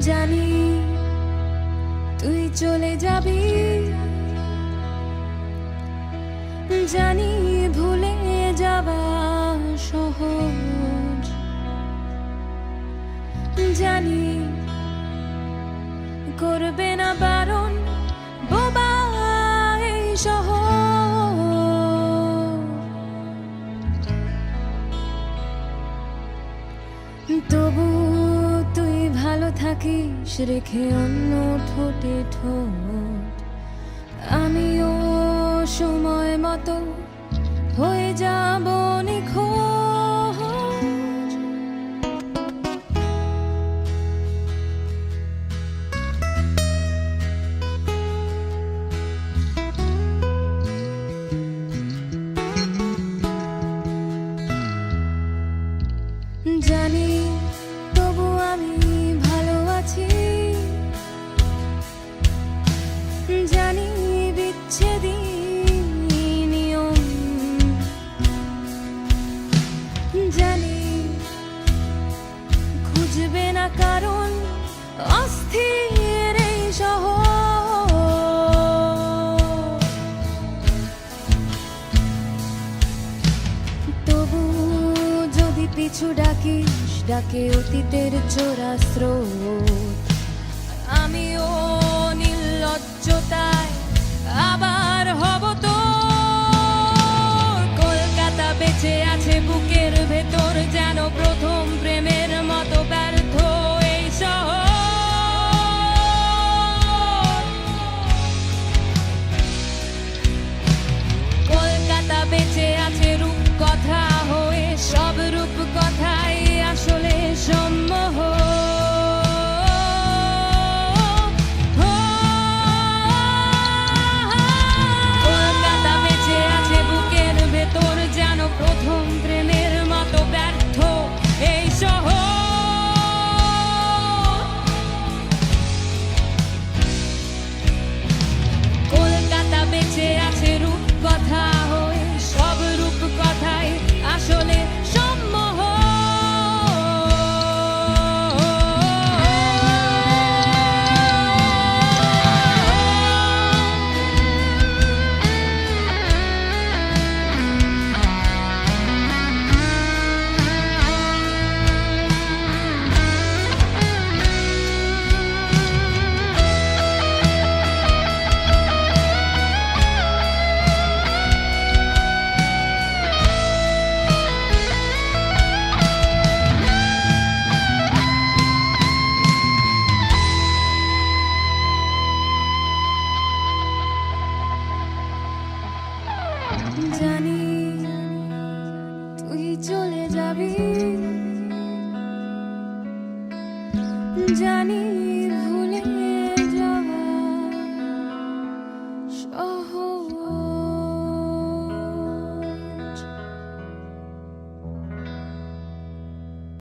জানি তুই চলে যাবি। জানি ভুলে যাবা সহজ। জানি করবে না বারণ বোবা শহর তবু ভালো থাকিস রেখে অন্য ঠোঁটে ঠোঁট। আমিও সময় মতো হয়ে যাব পিছু ডাকিস, ডাকে অতীতের চোরা স্রোত। আমিও নির্লজ্জতায় আবার হব তো কলকাতা বেঁচে আছে বুকের ভেতর, যেন প্রথম জানি তুই চলে যাবি। জানি